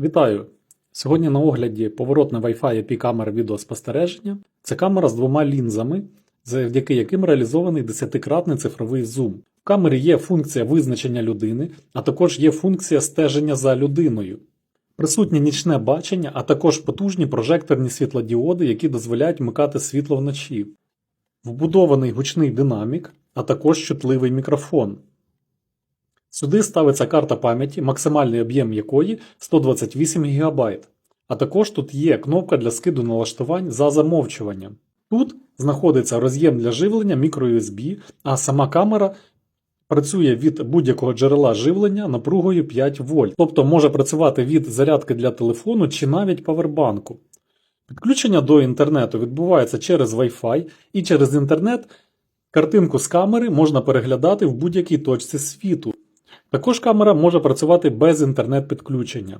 Вітаю! Сьогодні на огляді поворотна Wi-Fi IP камера відеоспостереження. Це камера з двома лінзами, завдяки яким реалізований 10-кратний цифровий зум. В камері є функція визначення людини, а також є функція стеження за людиною. Присутнє нічне бачення, а також потужні прожекторні світлодіоди, які дозволяють вмикати світло вночі. Вбудований гучний динамік, а також чутливий мікрофон. Сюди ставиться карта пам'яті, максимальний об'єм якої 128 ГБ. А також тут є кнопка для скиду налаштувань за замовчуванням. Тут знаходиться роз'єм для живлення microUSB, а сама камера працює від будь-якого джерела живлення напругою 5 вольт, тобто може працювати від зарядки для телефону чи навіть павербанку. Підключення до інтернету відбувається через Wi-Fi і через інтернет картинку з камери можна переглядати в будь-якій точці світу. Також камера може працювати без інтернет-підключення.